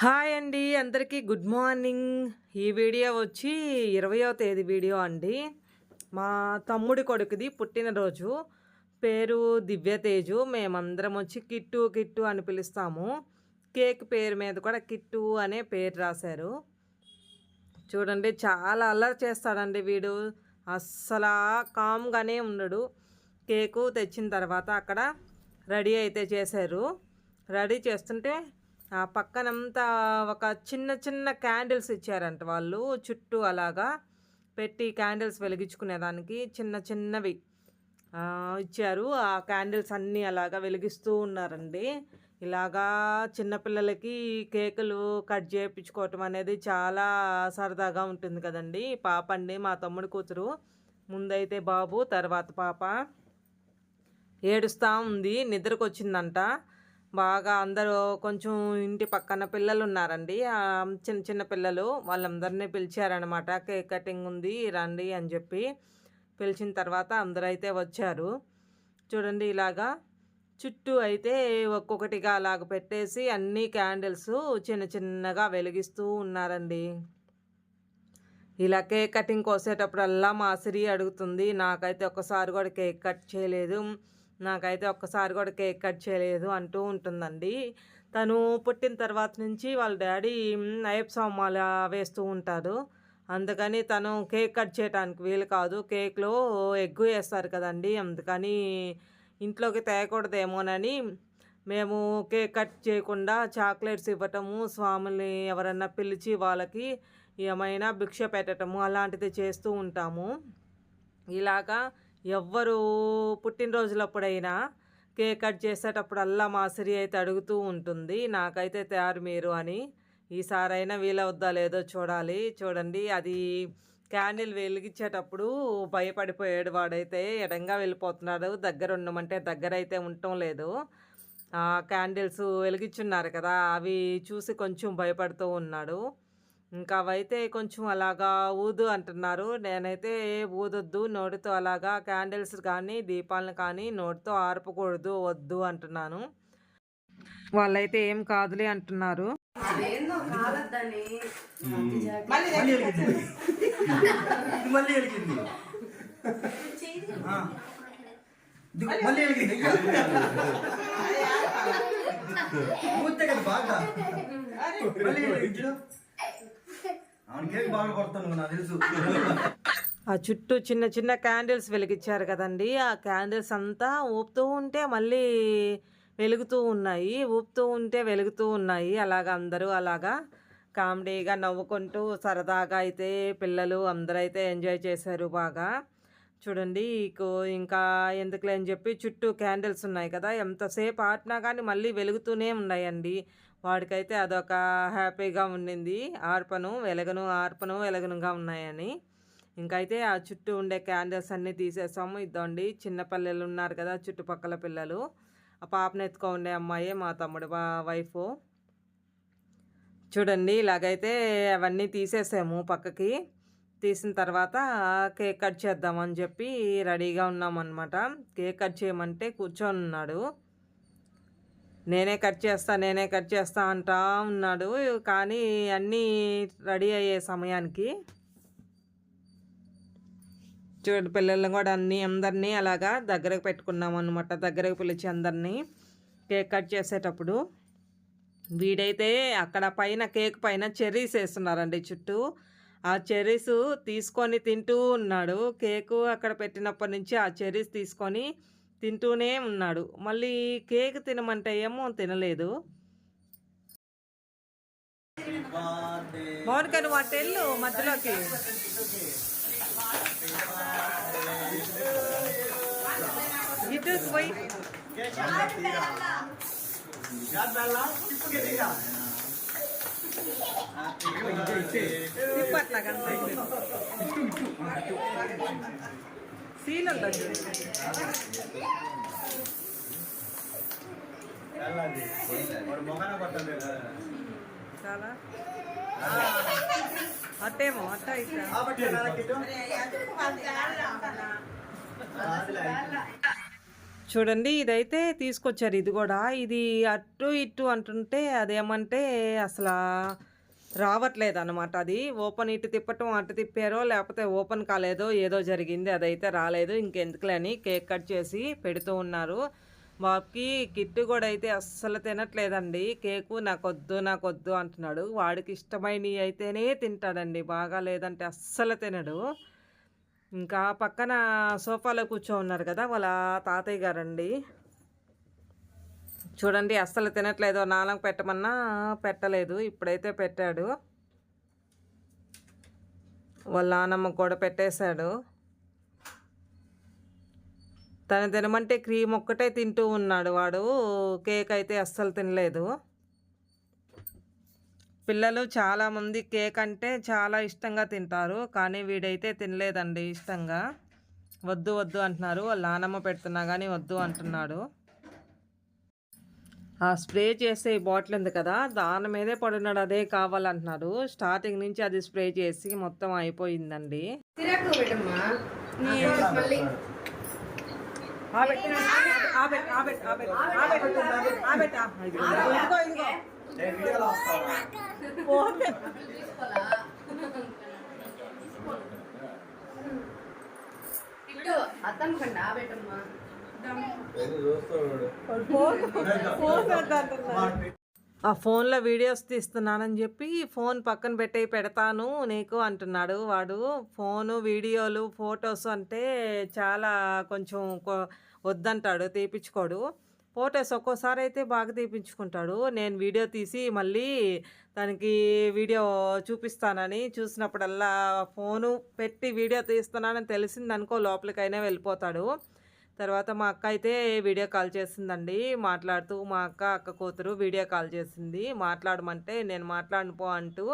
Hi అండి అందరికీ good morning. ఈ వీడియో వచ్చి ఇరవయో తేదీ వీడియో అండి. మా తమ్ముడి కొడుకుది పుట్టినరోజు. పేరు దివ్యతేజు. మేమందరం వచ్చి కిట్టు కిట్టు అని పిలుస్తాము. కేక్ పేరు మీద కూడా కిట్టు అనే పేరు రాశారు. చూడండి చాలా అల్లరి చేస్తాడండి వీడు. అస్సలు కామ్గానే ఉండడు. కేకు తెచ్చిన తర్వాత అక్కడ రెడీ అయితే చేశారు. రెడీ చేస్తుంటే ఆ పక్కనంతా ఒక చిన్న చిన్న క్యాండిల్స్ ఇచ్చారంట వాళ్ళు. చుట్టూ అలాగా పెట్టి క్యాండిల్స్ వెలిగించుకునేదానికి చిన్న చిన్నవి ఇచ్చారు. ఆ క్యాండిల్స్ అన్నీ అలాగా వెలిగిస్తూ ఉన్నారండి. ఇలాగా చిన్నపిల్లలకి కేకులు కట్ చేయించుకోవటం అనేది చాలా సరదాగా ఉంటుంది కదండి. పాప అండి మా తమ్ముడు కూతురు ముందైతే బాబు తర్వాత పాప. ఏడుస్తూ ఉంది నిద్రకు వచ్చిందంట బాగా అందరూ కొంచెం ఇంటి పక్కన పిల్లలు ఉన్నారండి చిన్న చిన్న పిల్లలు వాళ్ళందరినీ పిలిచారనమాట. కేక్ కటింగ్ ఉంది రండి అని చెప్పి పిలిచిన తర్వాత అందరూ అయితే వచ్చారు. చూడండి ఇలాగా చుట్టూ అయితే ఒక్కొక్కటిగా అలాగ పెట్టేసి అన్ని క్యాండిల్స్ చిన్న చిన్నగా వెలిగిస్తూ ఉన్నారండి. ఇలా కేక్ కటింగ్ కోసేటప్పుడల్లా మా సిరి అడుగుతుంది నాకైతే ఒక్కసారి కూడా కేక్ కట్ చేయలేదు. నాకైతే ఒక్కసారి కూడా కేక్ కట్ చేయలేదు అంటూ ఉంటుందండి. తను పుట్టిన తర్వాత నుంచి వాళ్ళ డాడీ అయ్యప్ప స్వామాల వేస్తూ ఉంటారు. అందుకని తను కేక్ కట్ చేయడానికి వీలు కాదు. కేక్లో ఎగ్గు వేస్తారు కదండి. అందుకని ఇంట్లోకి తేయకూడదేమోనని మేము కేక్ కట్ చేయకుండా చాక్లెట్స్ ఇవ్వటము స్వాముల్ని ఎవరన్నా పిలిచి వాళ్ళకి ఏమైనా భిక్ష పెట్టటము అలాంటిది చేస్తూ ఉంటాము. ఇలాగా ఎవ్వరు పుట్టినరోజులప్పుడైనా కేక్ కట్ చేసేటప్పుడల్లా మా సిరి అయితే అడుగుతూ ఉంటుంది. నాకైతే తయారు మీరు అని. ఈసారైనా వీలవుద్దా లేదో చూడాలి. చూడండి అది క్యాండిల్ వెలిగించేటప్పుడు భయపడిపోయాడు వాడైతే. ఎడంగా వెళ్ళిపోతున్నాడు. దగ్గర ఉండమంటే దగ్గర అయితే ఉండటం లేదు. క్యాండిల్స్ వెలిగించున్నారు కదా అవి చూసి కొంచెం భయపడుతూ ఉన్నాడు. ఇంకా అవైతే కొంచెం అలాగా ఊదు అంటున్నారు. నేనైతే ఊదొద్దు నోటితో అలాగా క్యాండిల్స్ కానీ దీపాలను కానీ నోటితో ఆర్పకూడదు వద్దు అంటున్నాను. వాళ్ళైతే ఏం కాదులే అంటున్నారు. బాగా మళ్ళీ వెలిగించు అవును కేక్ బాగా కొడతాను నాకు తెలుసు ఆ చుట్టూ చిన్న చిన్న క్యాండిల్స్ వెలిగించారు కదండి. ఆ క్యాండిల్స్ అంతా ఊపుతూ ఉంటే మళ్ళీ వెలుగుతూ ఉన్నాయి. ఊపుతూ ఉంటే వెలుగుతూ ఉన్నాయి. అలాగా అందరూ అలాగా కామెడీగా నవ్వుకుంటూ సరదాగా అయితే పిల్లలు అందరూ అయితే ఎంజాయ్ చేశారు బాగా. చూడండి ఇంకా ఎందుకులే అని చెప్పి చుట్టూ క్యాండిల్స్ ఉన్నాయి కదా. ఎంతసేపు ఆటినా కానీ మళ్ళీ వెలుగుతూనే ఉన్నాయండి. వాడికైతే అదొక హ్యాపీగా ఉండింది. ఆర్పను వెలగను ఆర్పను వెలగనుగా ఉన్నాయని. ఇంకైతే ఆ చుట్టూ ఉండే క్యాండిల్స్ అన్నీ తీసేసాము. ఇద్దండి చిన్న పిల్లలు ఉన్నారు కదా చుట్టుపక్కల పిల్లలు. ఆ పాపను ఎత్తుకో ఉండే అమ్మాయి మా తమ్ముడు వా- వైఫ్. చూడండి ఇలాగైతే అవన్నీ తీసేసాము పక్కకి. తీసిన తర్వాత కేక్ కట్ చేద్దామని చెప్పి రెడీగా ఉన్నామన్నమాట. కేక్ కట్ చేయమంటే కూర్చొని ఉన్నాడు నేనే కట్ చేస్తా నేనే కట్ చేస్తా అంటా ఉన్నాడు. కానీ అన్నీ రెడీ అయ్యే సమయానికి చూడండి పిల్లల్ని కూడా అన్ని అందరినీ అలాగా దగ్గరకు పెట్టుకున్నాం అనమాట దగ్గరకు పిలిచి అందరినీ కేక్ కట్ చేసేటప్పుడు వీడైతే అక్కడ పైన కేక్ పైన చెర్రీస్ వేస్తున్నారండి చుట్టూ. ఆ చెర్రీస్ తీసుకొని తింటూ ఉన్నాడు. కేకు అక్కడ పెట్టినప్పటి నుంచి ఆ చెర్రీస్ తీసుకొని తింటూనే ఉన్నాడు. మళ్ళీ కేక్ తినమంటే ఏమో తినలేదు. మౌనిక నువ్వు అటు మధ్యలోకి. ఇటు పోయి. తిప్పట్లా సీన్ ఉంటుంది చాలా? అట్టేమో అట్ట చూడండి ఇదైతే తీసుకొచ్చారు ఇది కూడా. ఇది అటు ఇటు అంటుంటే అదేమంటే అసలు రావట్లేదు అనమాట అది ఓపెన్ ఇటు తిప్పటం అటు తిప్పారో లేకపోతే ఓపెన్ కాలేదో ఏదో జరిగింది అదైతే రాలేదు. ఇంకెందుకులే అని కేక్ కట్ చేసి పెడుతూ ఉన్నారు. బాబుకి కిట్టు కూడా అయితే అస్సలు తినట్లేదండి. కేకు నాకొద్దు నాకొద్దు అంటున్నాడు. వాడికి ఇష్టమైనవి అయితేనే తింటాడండి. బాగా లేదంటే అస్సలు తినడు. ఇంకా పక్కన సోఫాలో కూర్చో ఉన్నారు కదా వాళ్ళ తాతయ్య గారండి. చూడండి అస్సలు తినట్లేదు. నాన్నకు పెట్టమన్నా పెట్టలేదు. ఇప్పుడైతే పెట్టాడు. వాళ్ళ నాన్నమ్మ కూడా పెట్టేశాడు. తను తినమంటే క్రీమ్ ఒక్కటే తింటూ ఉన్నాడు. వాడు కేక్ అయితే అస్సలు తినలేదు. పిల్లలు చాలామంది కేక్ అంటే చాలా ఇష్టంగా తింటారు. కానీ వీడైతే తినలేదండి ఇష్టంగా. వద్దు వద్దు అంటున్నారు. వాళ్ళ నానమ్మ పెడుతున్నా కానీ వద్దు అంటున్నాడు. ఆ స్ప్రే చేసే బాటిల్ ఉంది కదా దాని మీదే పడున్నాడు అదే కావాలంటున్నాడు స్టార్టింగ్ నుంచి అది స్ప్రే చేసి మొత్తం అయిపోయిందండి అద్దం కండి ఆ పెట్టమ్మా ఆ ఫోన్లో వీడియోస్ తీస్తున్నానని చెప్పి ఫోన్ పక్కన పెట్టి పెడతాను నీకు అంటున్నాడు వాడు. ఫోను వీడియోలు ఫొటోస్ అంటే చాలా కొంచెం కొ- వద్దంటాడు తీపించుకోడు ఫొటోస్ ఒక్కోసారి అయితే బాగా తీపించుకుంటాడు నేను వీడియో తీసి మళ్ళీ తనకి వీడియో చూపిస్తానని చూసినప్పుడల్లా ఫోను పెట్టి వీడియో తీస్తున్నానని తెలిసింది అనుకో లోపలికైనా వెళ్ళిపోతాడు. తర్వాత మా అక్క అయితే వీడియో కాల్ చేసిందండి. మాట్లాడుతూ మా అక్క అక్క కూతురు వీడియో కాల్ చేసింది. మాట్లాడమంటే నేను మాట్లాడను పో అంటూ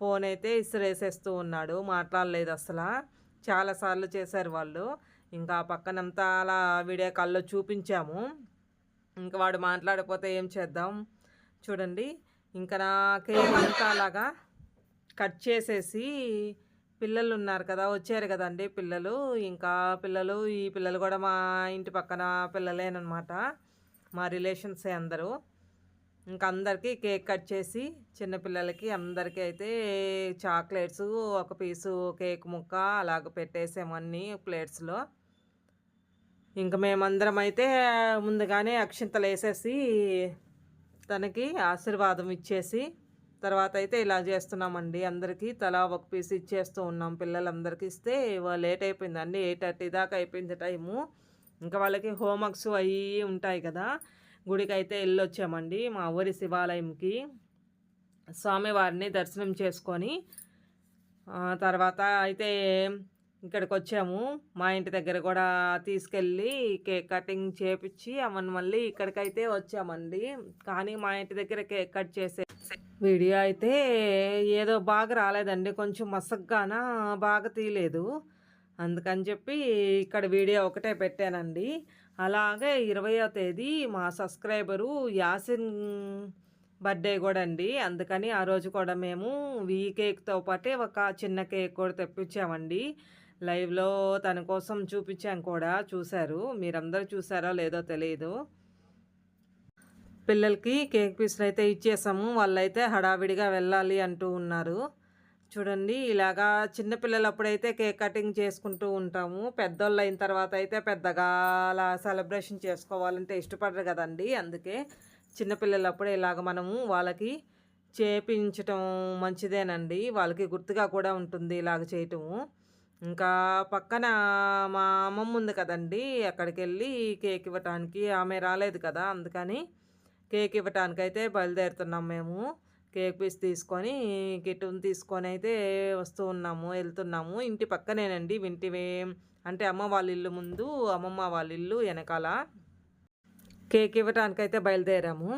ఫోన్ అయితే ఇసిరేసేస్తూ ఉన్నాడు. మాట్లాడలేదు అసలు. చాలాసార్లు చేశారు వాళ్ళు. ఇంకా పక్కనంతా అలా వీడియో కాల్లో చూపించాము. ఇంకా వాడు మాట్లాడకపోతే ఏం చేద్దాం? చూడండి. ఇంకా నా అంతా అలాగా కట్ చేసేసి పిల్లలు ఉన్నారు కదా వచ్చారు కదండి పిల్లలు. ఇంకా పిల్లలు ఈ పిల్లలు కూడా మా ఇంటి పక్కన పిల్లలేనమాట మా రిలేషన్సే అందరూ. ఇంకా అందరికీ కేక్ కట్ చేసి చిన్నపిల్లలకి అందరికీ అయితే చాక్లెట్స్ ఒక పీసు కేక్ ముక్క అలాగ పెట్టేసామన్నీ ప్లేట్స్లో. ఇంకా మేమందరం అయితే ముందుగానే అక్షింతలు వేసేసి తనకి ఆశీర్వాదం ఇచ్చేసి తర్వాత అయితే ఇలా చేస్తున్నామండి. అందరికీ తలా ఒక పీస్ ఇచ్చేస్తూ ఉన్నాం. పిల్లలందరికీ ఇస్తే లేట్ అయిపోయిందండి ఎయిట్ థర్టీ దాకా అయిపోయింది టైము. ఇంకా వాళ్ళకి హోంవర్క్స్ అవి ఉంటాయి కదా. గుడికి అయితే వెళ్ళొచ్చామండి మా ఊరి శివాలయంకి. స్వామివారిని దర్శనం చేసుకొని తర్వాత అయితే ఇక్కడికి వచ్చాము మా ఇంటి దగ్గర కూడా తీసుకెళ్ళి కేక్ కటింగ్ చేపించి అవన్నీ మళ్ళీ ఇక్కడికైతే వచ్చామండి. కానీ మా ఇంటి దగ్గర కేక్ కట్ చేసే వీడియో అయితే ఏదో బాగా రాలేదండి. కొంచెం మసగ్గాన? బాగా తీయలేదు. అందుకని చెప్పి ఇక్కడ వీడియో ఒకటే పెట్టానండి. అలాగే ఇరవయో తేదీ మా సబ్స్క్రైబరు యాసిన్ బర్త్డే కూడా అండి. అందుకని ఆ రోజు కూడా మేము ఈ కేక్తో పాటే ఒక చిన్న కేక్ కూడా తెప్పించామండి. లైవ్లో తన కోసం చూపించాం కూడా. చూశారు. మీరందరూ చూసారో లేదో తెలియదు పిల్లలకి కేక్ పీసులు అయితే ఇచ్చేసాము. వాళ్ళైతే హడావిడిగా వెళ్ళాలి అంటూ ఉన్నారు. చూడండి ఇలాగా చిన్నపిల్లలు అప్పుడైతే కేక్ కటింగ్ చేసుకుంటూ ఉంటాము. పెద్దోళ్ళు అయిన తర్వాత అయితే పెద్దగా అలా సెలబ్రేషన్ చేసుకోవాలంటే ఇష్టపడరు కదండి. అందుకే చిన్నపిల్లలు అప్పుడే ఇలాగ మనము వాళ్ళకి చేపించటం మంచిదేనండి. వాళ్ళకి గుర్తుగా కూడా ఉంటుంది ఇలాగ చేయటము. ఇంకా పక్కన మా అమ్మమ్మ ఉంది కదండి. అక్కడికి వెళ్ళి కేక్ ఇవ్వటానికి ఆమె రాలేదు కదా. అందుకని కేక్ ఇవ్వటానికి అయితే బయలుదేరుతున్నాం మేము. కేక్ పీస్ తీసుకొని కిట్టుని తీసుకొని అయితే వస్తూ ఉన్నాము వెళ్తున్నాము. ఇంటి పక్కనేనండి ఇంటి వే- అంటే అమ్మ వాళ్ళ ఇల్లు ముందు అమ్మమ్మ వాళ్ళ ఇల్లు వెనకాల కేక్ ఇవ్వటానికి అయితే బయలుదేరాము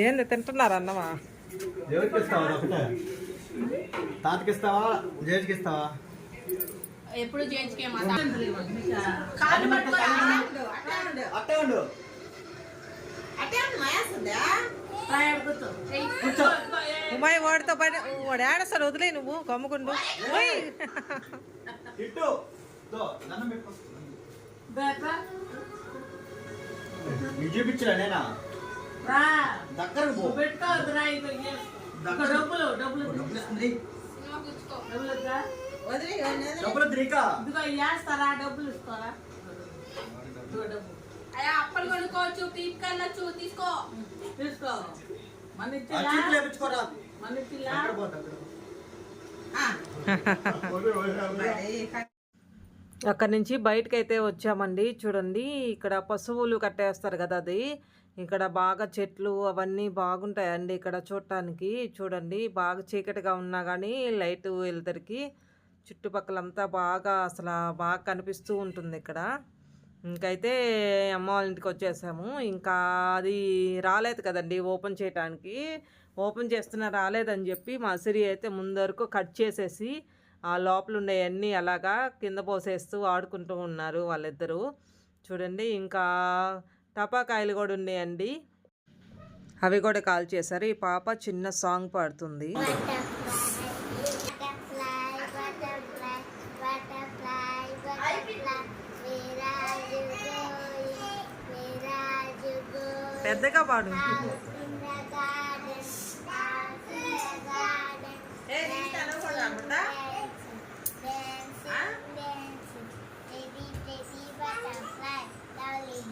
ఏంది తింటున్నారు అన్నమా? ఎప్పుడు చేయించుకే అట్టే ఉండు. కూర్చో. ఉమ్మాయి వాడితో బయట వాడు ఏడస్తాడు వదిలే నువ్వు కమ్ముకుండు దగ్గర. డబ్బులు డబ్బులు డబ్బులు డబ్బులు? డబ్బులు ద్రీకా ఇదిగో డబ్బులు ఇస్తారా? ఇదిగో డబ్బు అయ్యా అప్పలు కొనుక్కోవచ్చు పీప్ కన్నచ్చు తీసుకో. తీసుకో. మన. అక్కడి నుంచి బయటకు అయితే వచ్చామండి. చూడండి ఇక్కడ పశువులు కట్టేస్తారు కదా అది. ఇక్కడ బాగా చెట్లు అవన్నీ బాగుంటాయండి ఇక్కడ చూడటానికి. చూడండి బాగా చీకటిగా ఉన్నా కానీ లైట్ వెళ్తరికి చుట్టుపక్కలంతా బాగా అసలు బాగా కనిపిస్తూ ఉంటుంది ఇక్కడ. ఇంకైతే అమ్మ వాళ్ళ ఇంటికి వచ్చేసాము. ఇంకా అది రాలేదు కదండి ఓపెన్ చేయడానికి ఓపెన్ చేస్తున్నా రాలేదని చెప్పి మా సిరి అయితే ముందరకు కట్ చేసేసి ఆ లోపల ఉండేవన్నీ అలాగా కింద పోసేస్తూ ఆడుకుంటూ ఉన్నారు వాళ్ళిద్దరూ. చూడండి ఇంకా టపాకాయలు కూడా ఉన్నాయండి. అవి కూడా కాల్ చేశారు. ఈ పాప చిన్న సాంగ్ పాడుతుంది.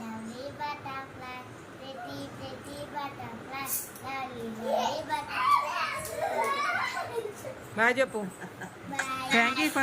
Lovely butterfly. బాగా చెప్పు. Thank you for